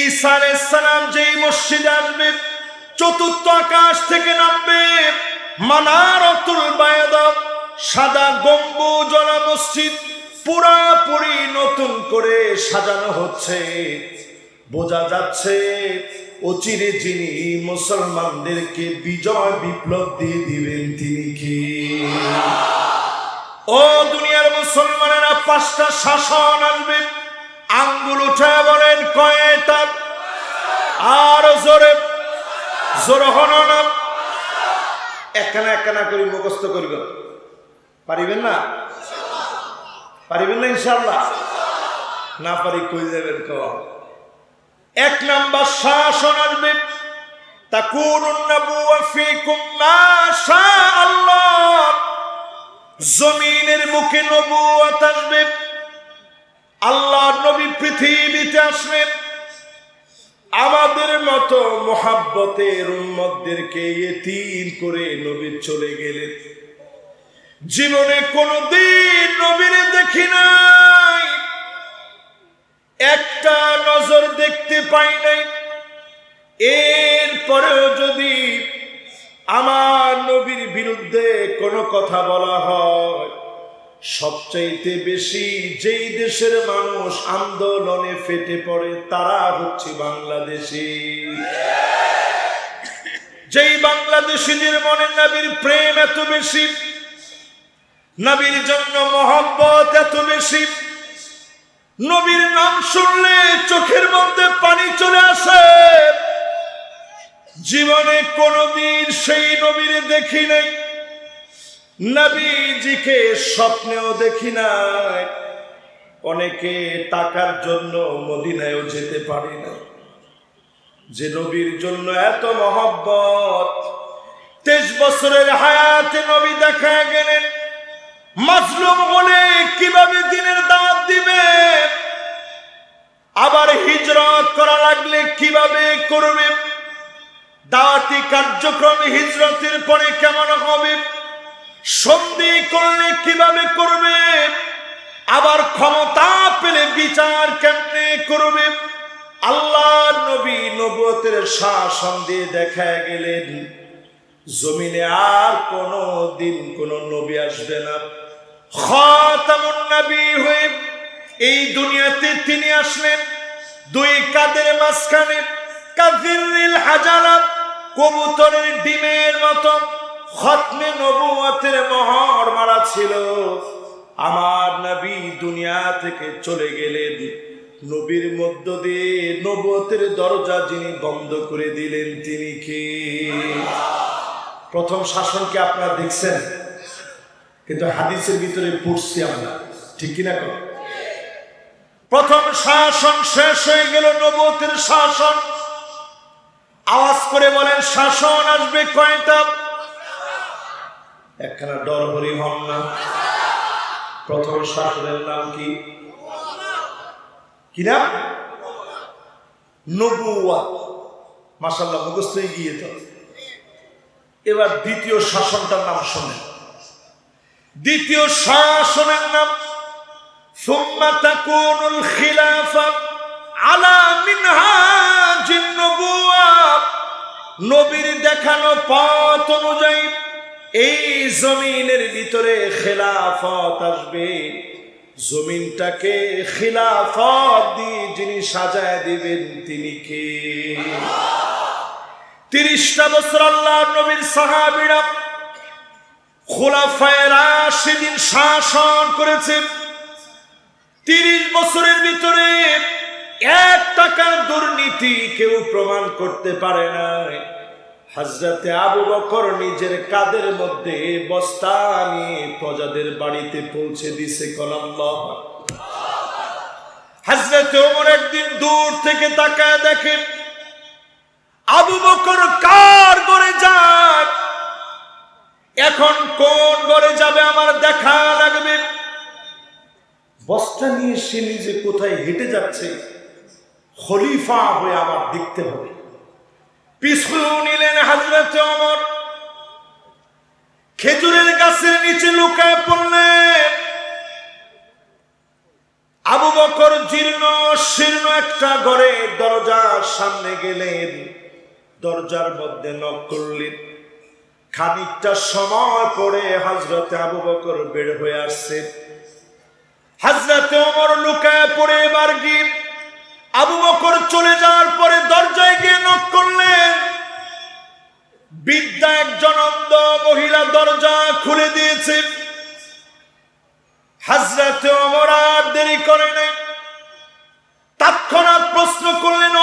ঈসা সালাম যেই মসজিদে আসবে, চতুর্থ আকাশ থেকে নামবে, মানারতুল বায়দা, সাদা গম্বুজলা মসজিদ, পুরাপুরি নতুন করে সাজানো হচ্ছে। বোঝা যাচ্ছে, অচিরে যিনি মুসলমানদেরকে বিজয় বিপ্লব দিয়ে দিবেন তিনি কি? ও দুনিয়ার মুসলমানেরা পাঁচটা শাসন আসবে আঙ্গুল উঠে বলেন কয়টা আর জোরে। জোর হন একখানা একখানা করে মুখস্থ করিব পারিবেন না? পারিবেন না ইনশাল্লাহ না পারি কই যাবেন কম এক নাম্বার শাসন আসবে। জমিনের মুখে নবুয়াত আসবে। আল্লাহ নবী পৃথিবীতে আসবেন। আমাদের মতো মোহাব্বতের উম্মতদেরকে এতিম করে নবী চলে গেলেন। জীবনে কোনদিন নবীর দেখি নাই। একটা নজর দেখতে পাই নাই। এরপরেও যদি আমার নবীর বিরুদ্ধে কোনো কথা বলা হয় সবচাইতে বেশি যেই দেশের মানুষ আন্দোলনে ফেটে পড়ে, তারা হচ্ছে বাংলাদেশি। যেই বাংলাদেশিদের মনে নবীর প্রেম এত বেশি, নবীর জন্য মহব্বত এত বেশি, নবীর নাম শুনলে চোখের মধ্যে পানি চলে আসে। জীবনে কোনদিন সেই নবীর দেখি নাই। নবীজিকে স্বপ্নেও দেখি নাই। অনেকে টাকার জন্য মদিনায়ও যেতে পারি না যে নবীর জন্য এত মহব্বত, তেইশ বছরের হায়াতে নবী দেখা গেলেন। মাজলুম হলে কীভাবে দিনের দাঁত দিবে? আবার হিজরত করা লাগলে কীভাবে করবে? দাওয়াতি কার্যক্রম হিজরতের পরে কেমন হবে? সন্ধি করলে কীভাবে করবে? আবার ক্ষমতা পেলে বিচার কেমনে করবে? আল্লাহ নবী নবতের শাসন দিয়ে দেখা গেলেন, জমিনে আর কোনো দিন কোনো নবী আসবে না। খাতামুন নবী হয়ে এই দুনিয়াতে তিনি আসলেন, দুই কাদের মাঝখানে কাজিরিল হাজারা কবুতরের ডিমের মতো খতমে নবুয়তের মহর মারা ছিল। আমার নবী দুনিয়া থেকে চলে গেলেন। নবীর মধ্য দিয়ে নবতের দরজা যিনি বন্ধ করে দিলেন, তিনি কি? প্রথম শাসনকে আপনারা দেখছেন? কিন্তু হাদিসের ভিতরে পড়ছি আমরা। ঠিক কিনা? কর প্রথম শাসন শেষ হয়ে গেল নবতের শাসন। আওয়াজ করে বলেন, শাসন আসবে কয়টা? একখানা ডর হরি হন না প্রথম শাসনের নাম কি কি নাম নবুয়া মাসাল্লাহ মুখস্থ গিয়ে তো এবার দ্বিতীয় শাসনটার নাম শোনেন দ্বিতীয় শাসনের নাম ثم تكون الخلافة على منهاج النبوة নবীর দেখানো পথ অনুযায়ী এই জমিনের ভিতরে খেলাফত আসবে। জমিনটাকে খিলাফত দিয়ে যিনি সাজায় দিবেন তিনি কে? তিরিশটা বছর আল্লাহ নবীর সাহাবিরা খোলাফায় রাশিদিন শাসন করেছেন। তিরিশ বছরের ভিতরে এক টাকার দুর্নীতি কেউ প্রমাণ করতে পারে না হাজরাতে আবু বকর নিজের কাদের মধ্যে বস্তা নিয়ে প্রজাদের বাড়িতে পৌঁছে দিছে কলাম্বা হাজরাতে ওমর একদিন দূর থেকে তাকায় দেখেন আবু বকর কার ঘরে যাক এখন কোন ঘরে যাবে আমার দেখা লাগবে? বস্তা নিয়ে সে নিজে কোথায় হেঁটে যাচ্ছে? খলিফা হয়ে আবার দেখতে হবে। পিছু নিলেন হাজরত অমর খেজুরের গাছের নিচে লুকায় পড়লেন। আবু বকর জীর্ণ, শীর্ণ একটা ঘরে দরজা সামনে গেলেন। দরজার মধ্যে নক করলেন খানিকটা সময় পরে হাজরতে আবু বকর বের হয়ে আসছে। হাজরতে ওমর লুকায় পড়ে এবার গিয়ে আবু বকর চলে যাওয়ার পরে দরজায় গিয়ে নক করলেন। বিদ্যা একজন অন্ধ মহিলা দরজা খুলে দিয়েছে। হাজরাতে ওমর আর দেরি করে নাই। তৎক্ষণাৎ প্রশ্ন করলেন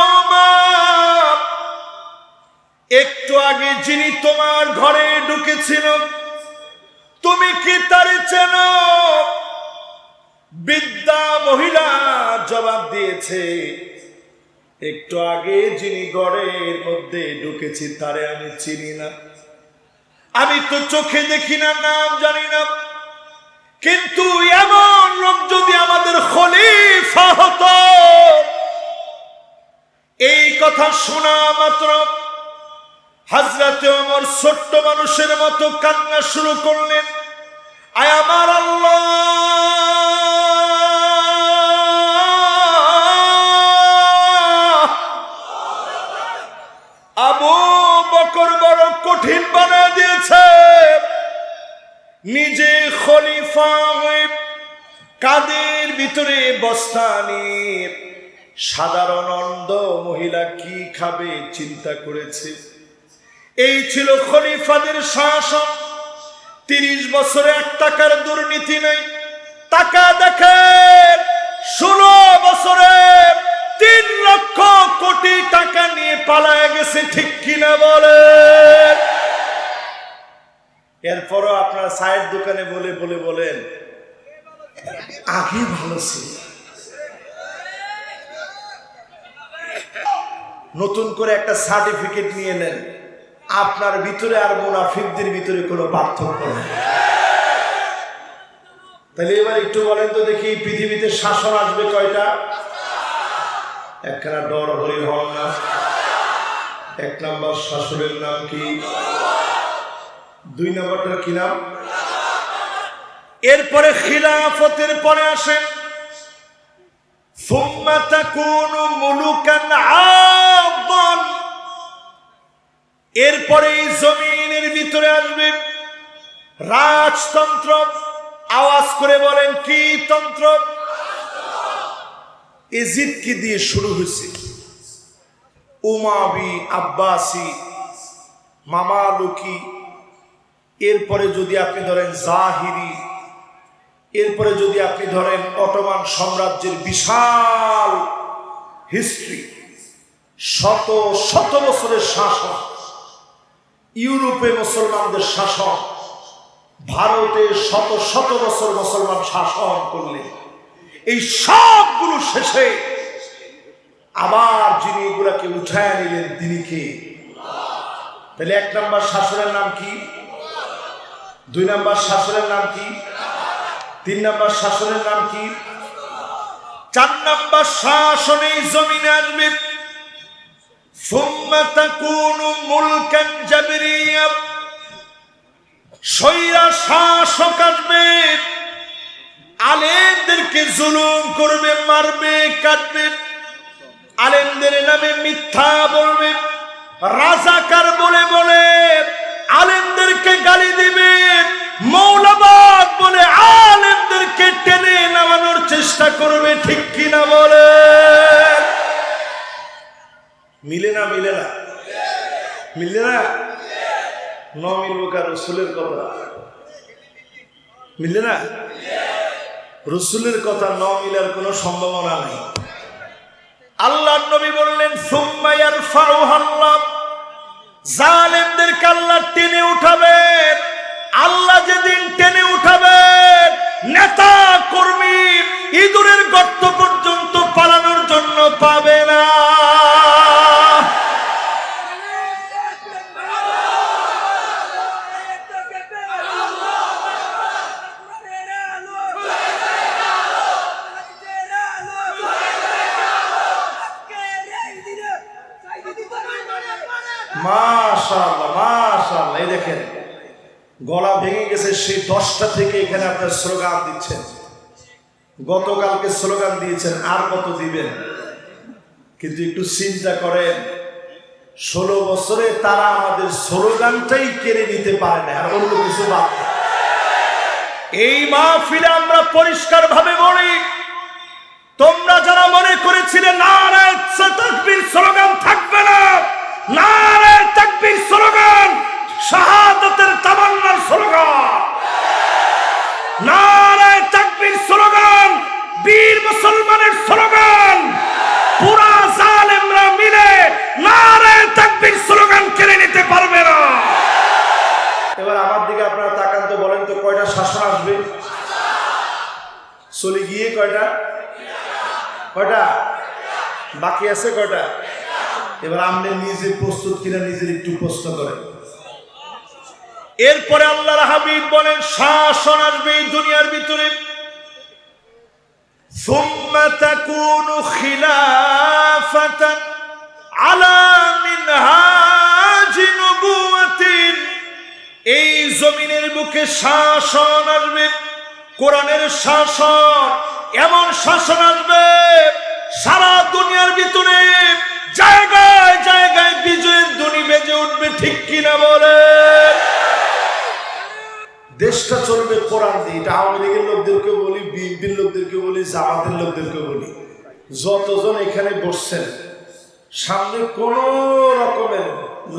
একটু আগে যিনি তোমার ঘরে ঢুকেছিল, তুমি কি তার চেনো? বিদ্যা মহিলা জবাব দিয়েছে, একটু আগে যিনি গড়ের মধ্যে ঢুকেছি তারে আমি চিনি না। আমি তো চোখে দেখি না, নাম জানি না। কিন্তু এমন লোক যদি আমাদের খলিফা হতো, এই কথা শোনা মাত্র হাজরাতে আমার ছোট্ট মানুষের মতো কান্না শুরু করলেন। আয় আমার আল্লাহ! আবু বকর বড় কঠিন বানা দিয়েছে। নিজে খলিফা কাদের ভিতরে বস্তা সাধারণ অন্ধ মহিলা কি খাবে চিন্তা করেছে। এই ছিল খলিফাদের শাসন। তিরিশ বছরে এক টাকার দুর্নীতি নেই। টাকা দেখেন ষোলো বছরে তিন লক্ষ কোটি টাকা নিয়ে পালায় গেছে, ঠিক কিনা বলে? এরপরও আপনার চায়ের দোকানে বলে বলে বলেন, আগে ভালো ছিল। নতুন করে একটা সার্টিফিকেট নিয়ে নেন, আপনার ভিতরে আর মুনাফিকদের ভিতরে কোনো পার্থক্য নেই। তাহলে এবার একটু বলেন তো দেখি, পৃথিবীতে শাসন আসবে কয়টা? একখানা ডর হরি হন না। এক নাম্বার শাশুড়ের নাম কি? দুই নাম্বারটার কি নাম? এরপরে খিলাফতের পরে আসেন। এরপরে জমিনের ভিতরে আসবেন। রাজতন্ত্র। আওয়াজ করে বলেন, কি তন্ত্র? এজিদকে দিয়ে শুরু হয়েছে। উমাবি, আব্বাসি, মামালুকি, এরপরে যদি আপনি ধরেন জাহিরি, এরপরে যদি আপনি ধরেন অটোমান সাম্রাজ্যের বিশাল হিস্ট্রি, শত শত বছরের শাসন, ইউরোপে মুসলমানদের শাসন, ভারতে শত শত বছর মুসলমান শাসন করলেন। এই সবগুলো শেষে আবার যিনি এগুলাকে উঠায় নিলেন, তিনি কে? তাহলে এক নম্বর শাসনের নাম কি? দুই নম্বর শাসনের নাম কি? তিন নম্বর শাসনের নাম কি? চার নম্বর শাসনে জমিন আসবে। সৈরা শাসক আসবে। আলেমদেরকে জুলুম করবে, মারবে কাটবে আলেমদের নামে মিথ্যা বলবে, রাজাকার বলে বলে আলেমদেরকে গালি দিবে, মৌলবাদ বলে আলেমদেরকে টেনে নামানোর চেষ্টা করবে, ঠিক কিনা বলে? মিলে না মিলে না? মিলে না? ন কার রসুলের কথা। মিলে না? রসুলের কথা ন মিলার কোনো সম্ভাবনা নেই। আল্লাহ নবী বললেন সুম্মায়ার ফারুহাল্লাহ জালেমদেরকে আল্লাহ টেনে উঠাবেন আল্লাহ যেদিন টেনে উঠাবেন নেতা, কর্মী ইঁদুরের গর্ত পর্যন্ত পালানোর জন্য পাবে না। এই দেখেন, গলা ভেঙে গেছে সেই দশটা থেকে এখানে আপনার স্লোগান দিচ্ছেন। গতকালকে স্লোগান দিয়েছেন, আর কত দিবেন? কিন্তু একটু চিন্তা করেন, ষোলো বছরে তারা আমাদের স্লোগানটাই কেড়ে নিতে পারে না, আর অন্য কিছু বাদ। এই মাহফিলে আমরা পরিষ্কার ভাবে বলি, তোমরা যারা মনে করেছিলে না স্লোগান থাকবে না। নারায় তাকবীর স্লোগান, শাহাদাতের তামান্নার স্লোগান। নারায় তাকবীর স্লোগান, বীর মুসলমানের স্লোগান। পুরা জালেমরা মিলে নারায় তাকবীর স্লোগান কেড়ে নিতে পারবে না। এবার আমার দিকে আপনারা তাকান তো বলেন তো কয়টা শাসন আসবে? চলে গিয়ে কয়টা? কয়টা? বাকি আছে কয়টা? এবার আপনি নিজে প্রস্তুত কিনা নিজের একটু প্রশ্ন করেন এরপরে আল্লাহর হাবিব বলেন শাসন আসবে এই দুনিয়ার ভিতরে ثم تكون خلافة على منهاج نبوة এই জমিনের বুকে শাসন আসবে কোরআনের শাসন এমন শাসন আসবে সারা দুনিয়ার ভিতরে জায়গায় জায়গায় বিজয়ের ধ্বনি বেজে উঠবে, ঠিক কিনা বলে? দেশটা চলবে কোরআন দিয়ে। এটা আওয়ামী লীগের লোকদেরকে বলি, বিএনপির লোকদেরকে বলি, জামাতের লোকদেরকে বলি। যতজন এখানে বসছেন, সামনে কোনো রকমের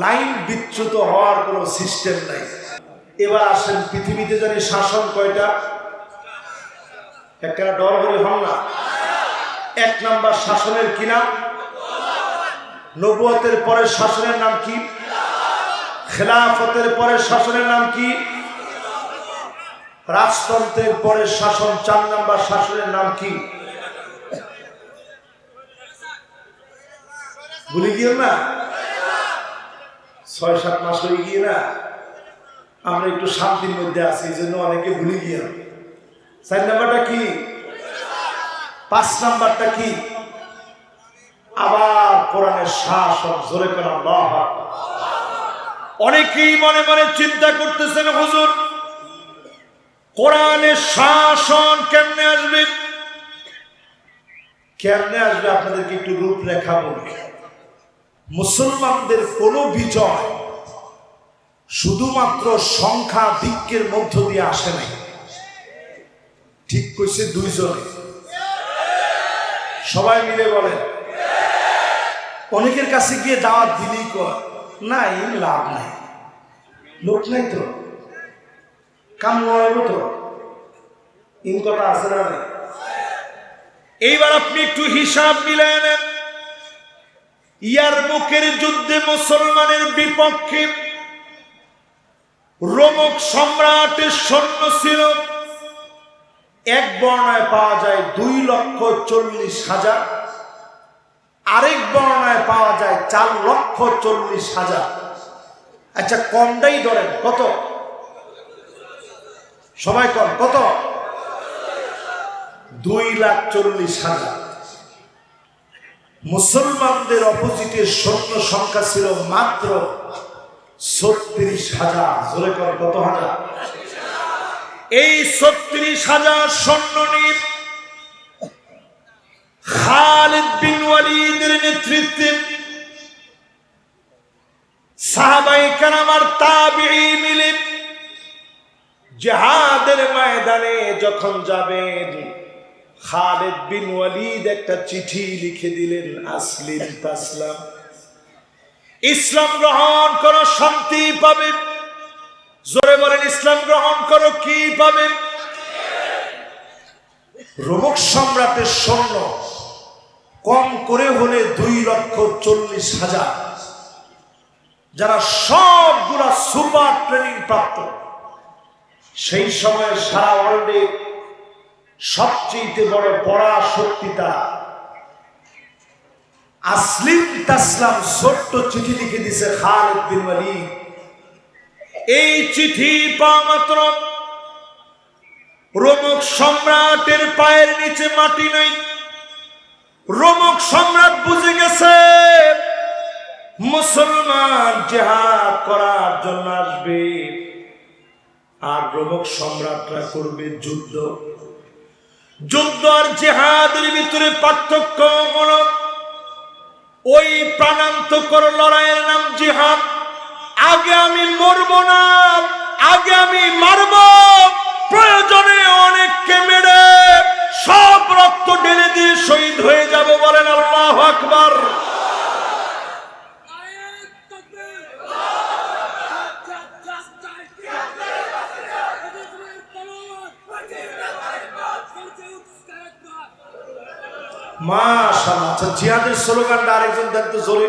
লাইন বিচ্যুত হওয়ার কোনো সিস্টেম নাই। এবার আসেন, পৃথিবীতে জানি শাসন কয়টা? একটা ডর হলে হন না? এক নাম্বার শাসনের কি নাম? নবুয়তের পরের শাসনের নাম কি? খেলাফতের পরের শাসনের নাম কি? রাজতন্ত্রের পরের শাসন, চার নাম্বার শাসনের নাম কি? ভুলে গিয়ে না? ছয়, সাত মাস হয়ে গিয়ে না? আমরা একটু শান্তির মধ্যে আছি, এই জন্য অনেকে ভুলে গিয়ে চার নাম্বারটা কি? পাঁচ নাম্বারটা কি? আবার কোরআনের শাসন জোরে করে আল্লাহ অনেকেই মনে মনে চিন্তা করতেছেন, হুজুর, কোরআনের শাসন কেমনে আসবে? কেমনে আসবে আপনাদেরকে একটু রূপরেখা বলি। মুসলমানদের কোন বিজয় শুধুমাত্র সংখ্যা দিকের মধ্য দিয়ে আসে নাই। ঠিক কইছে দুইজনে। সবাই মিলে বলেন অনেকের কাছে গিয়ে দাওয়াত দিলেই কর নাই, লাভ নাই। লোক নাই তো। কাম নয় তো। ইন কথা আছে না এইবার আপনি একটু হিসাব মিলায় নেন। ইয়ার মুখের যুদ্ধে মুসলমানের বিপক্ষে রোমক সম্রাটের সৈন্য ছিল। এক বর্ণায় পাওয়া যায় দুই লক্ষ চল্লিশ হাজার। আরেক বর্ণায় পাওয়া যায় চার লক্ষ চল্লিশ হাজার। আচ্ছা কমটাই ধরেন, কত? সবাই কম, কত? দুই লাখ চল্লিশ হাজার। মুসলমানদের অপোজিটের সৈন্য সংখ্যা ছিল মাত্র ছত্রিশ হাজার। জোরে কর, কত হাজার? এই ছত্রিশ হাজার সৈন্য নিয়ে খালিদ বিন ওয়ালিদের নেতৃত্বে সাহাবাই কারামার তাবিঈ মিলে জেহাদের ময়দানে যখন যাবেন, খালেদ বিন ওয়ালিদ একটা চিঠি লিখে দিলেন, আসলিম তাসলাম। ইসলাম গ্রহণ করো, শান্তি পাবে। জোরে বলেন, ইসলাম গ্রহণ করো, কি পাবে? রোমক সম্রাটের সৈন্য কম করে হলে দুই লক্ষ চল্লিশ হাজার। যারা সবগুলা সুপার ট্রেনিং প্রাপ্ত, সেই সময় সারা ওয়ার্ল্ডে সবচেয়ে বড় পড়া শক্তি তারা। আসলিম তাসলাম ছোট্ট চিঠি লিখে দিছে খালিদ বিন ওয়ালিদ। এই চিঠি পাওয়া মাত্র রোমক সম্রাটের পায়ের নিচে মাটি নাই। রোমক সম্রাট বুঝে গেছে, মুসলমান জেহাদ করার জন্য আসবে। আর রোমক সম্রাটরা করবে যুদ্ধ। যুদ্ধ আর জেহাদের ভিতরে পার্থক্য হল, ওই প্রাণান্তকর লড়াইয়ের নাম জিহাদ। আগে আমি মরব না, আগে আমি মারব, প্রয়োজনে অনেককে মেরে সব রক্ত ঢেলে দিয়ে শহীদ হয়ে যাব বলেন আল্লাহ আকবার। মাশাআল্লাহ আচ্ছা জিহাদের স্লোগানটা আরেকজন দেন তো জোরে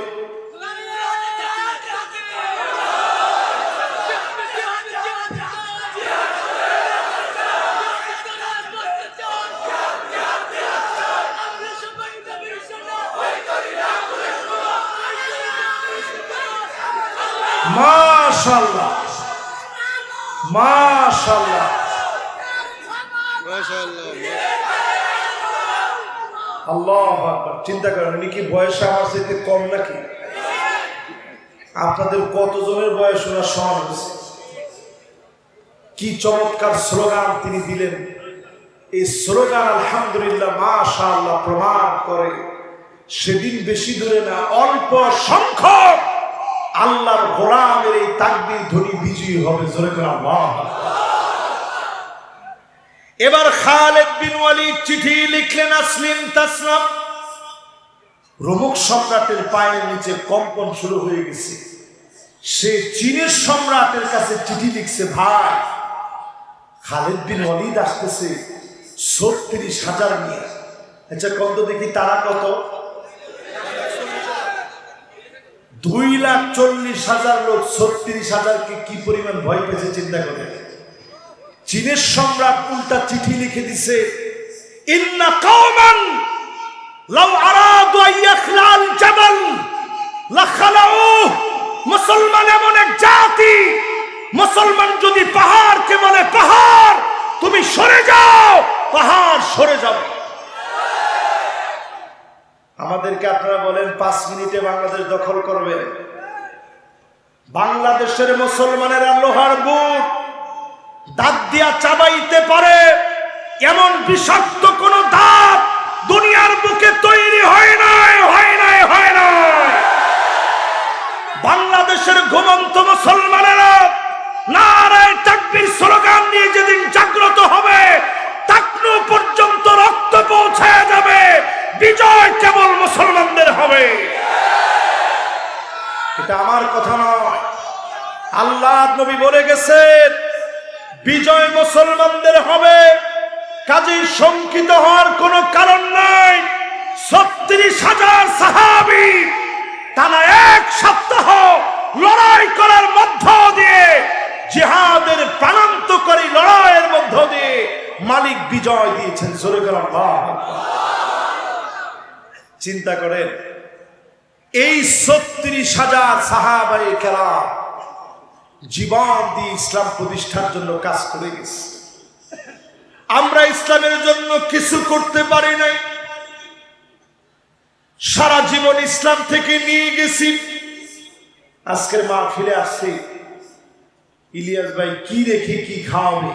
চিন্তা করেন, উনি কি বয়স আমার সাথে কম নাকি? আপনাদের কতজনের বয়স ওনার সমান হয়েছে? কি চমৎকার স্লোগান তিনি দিলেন। এই স্লোগান আলহামদুলিল্লাহ মাশাআল্লাহ প্রমাণ করে, সেদিন বেশি দূরে না, অল্প সংখ্যক আল্লাহর গোলামের এই তাকবির ধ্বনি বিজয়ী হবে, জোরে আল্লাহ। এবার খালেদ বিন ওয়ালিদ চিঠি লিখলেন আসলিম তাসলাম। রোমক সম্রাটের পায়ের নিচে কম্পন শুরু হয়ে গেছে। সে চীনের সম্রাটের কাছে চিঠি লিখছে, ভাই, খালেদ বিন ওয়ালিদ আসতেছে ছত্রিশ হাজার নিয়ে আচ্ছা কত দেখি তারা কত? দুই লাখ চল্লিশ হাজার লোক ছত্রিশ হাজারকে কি পরিমাণ ভয় পেয়েছে, চিন্তা করে চীনের সম্রাট উল্টা চিঠি লিখে দিছে, ইন্না কওমান লাউ আরাদু আইয়াখলাল জাবাল লাখালাউ মুসলমান এমন এক জাতি, মুসলমান যদি পাহাড়কে বলে পাহাড়, তুমি সরে যাও, পাহাড় সরে যাবে। আমাদেরকে আপনারা বলেন, পাঁচ মিনিটে বাংলাদেশ দখল করবে। বাংলাদেশের মুসলমানেরা লোহার বুট, দাঁত দিয়া চাবাইতে পারে, এমন বিষাক্ত কোন দাঁত বিজয় মুসলমানদের হবে। কাজেই শঙ্কিত হওয়ার কোনো কারণ নাই। ছত্রিশ হাজার সাহাবি তারা এক সপ্তাহ লড়াই করার মধ্য দিয়ে, জিহাদের প্রাণান্তকারী লড়াইয়ের মধ্য দিয়ে মালিক বিজয় দিয়েছেন। করে চিন্তা করেন, এই ছত্রিশ হাজার সাহাবাই খেলা জীবন দিয়ে ইসলাম প্রতিষ্ঠার জন্য কাজ করে গেছে। আমরা ইসলামের জন্য কিছু করতে পারি নাই। সারা জীবন ইসলাম থেকে নিয়ে গেছি। আজকের মা ফিরে আসছে ইলিয়াস ভাই, কি রেখে কি খাওয়াবে?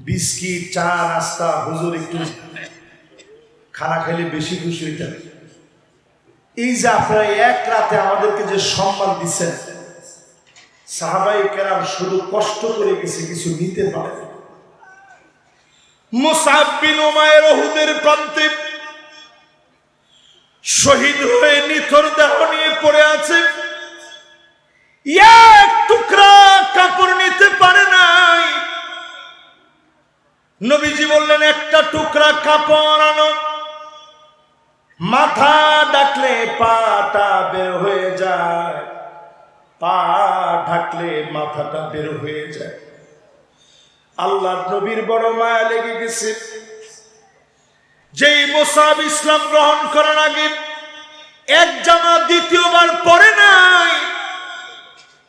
বিস্কিট, চা, নাস্তা, হুজুর একটু খানা খেলে বেশি খুশি হইতেন এই যে আপনারা এক রাতে আমাদেরকে যে সম্মান দিচ্ছেন সাহাবাই কেরাম শুধু কষ্ট করে গেছে কিছু নিতে পারে প্রান্তে শহীদ হয়ে নিথর দেহ নিয়ে পড়ে আছে। টুকরা কাপড় নিতে পারে নাই। নবীজি বললেন, একটা টুকরা কাপড় আনো। মাথা ডাকলে পাটা বের হয়ে যায়। পা ঢাকলে মাথাটা বের হয়ে যায়। আল্লাহ নবীর বড় মায়া লেগে গেছে। যেই মোসাব ইসলাম গ্রহণ করার আগে এক জামা দ্বিতীয়বার পরে নাই।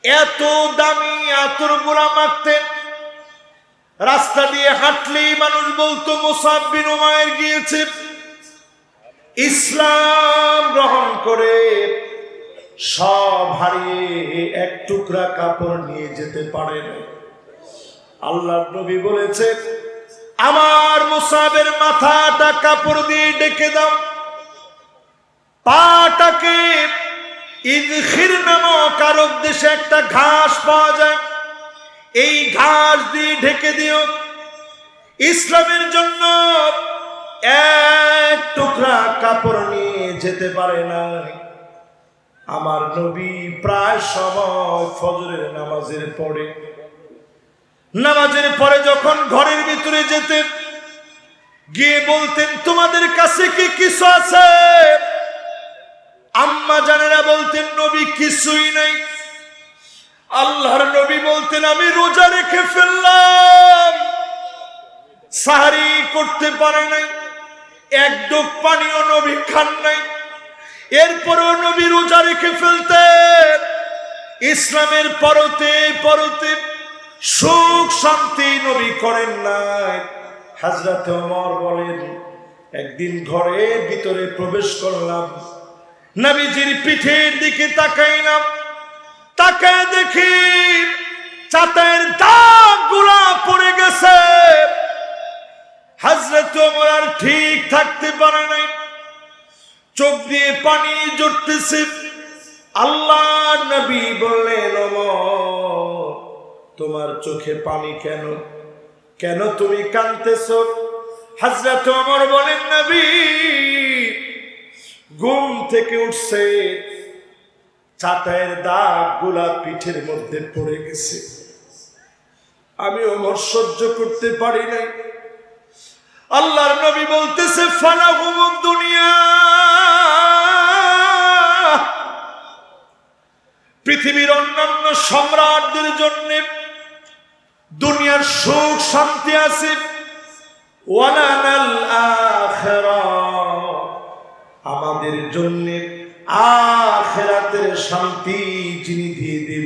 এত দামি আতর গোলা মারতেন রাস্তা দিয়ে হাঁটলেই মানুষ বলতো, মোসাব বিন উমায়ের গিয়েছে। ইসলাম গ্রহণ করে সব হারিয়ে এক টুকরা কাপড় নিয়ে যেতে পারে না। আল্লাহ নবী বলেছে আমার মুসাবের মাথাটা কাপড় দিয়ে ডেকে দাও। পাটাকে ইদখির নামক আরব দেশে একটা ঘাস পাওয়া যায়। এই ঘাস দিয়ে ঢেকে দিও। ইসলামের জন্য এক টুকরা কাপড় নিয়ে যেতে পারে না। আমার নবী প্রায় সময় ফজরের নামাজের পরে। নামাজের পরে যখন ঘরের ভিতরে যেতেন, গিয়ে বলতেন, তোমাদের কাছে কি কিছু আছে? আম্মা জানেরা বলতেন, নবী কিছুই নাই। আল্লাহর নবী বলতেন, আমি রোজা রেখে ফেললাম। সাহারি করতে পারে নাই, এক ডোক পানিও নবী খান নাই। এরপরও নবী রোজা রেখে ফেলতেন। ইসলামের পরতে পরতে সুখ শান্তি নবী করেন নাই। হাজরত ওমর বলেন, একদিন ঘরের ভিতরে প্রবেশ করলাম। নবীজির পিঠের দিকে তাকাইলাম। তাকায় দেখি চাতের দাগগুলা পড়ে গেছে। হাজরত ওমর আর ঠিক থাকতে পারে নাই। চোখ দিয়ে পানি জড়তেছে। আল্লাহ নবী বললেন তোমার চোখে পানি কেন? কেন তুমি কানতেছ হাজরত ওমর বলেন, নবী, ঘুম থেকে উঠছে চাটায়ের দাগগুলা পিঠের মধ্যে পড়ে গেছে। আমি ওমর সহ্য করতে পারি নাই। আল্লাহর নবী বলতেছে ফানা দুনিয়া। পৃথিবীর অন্যান্য সম্রাটদের জন্য দুনিয়ার সুখ, শান্তি আছে। আমাদের জন্য আখেরাতের শান্তি যিনি দিয়ে কি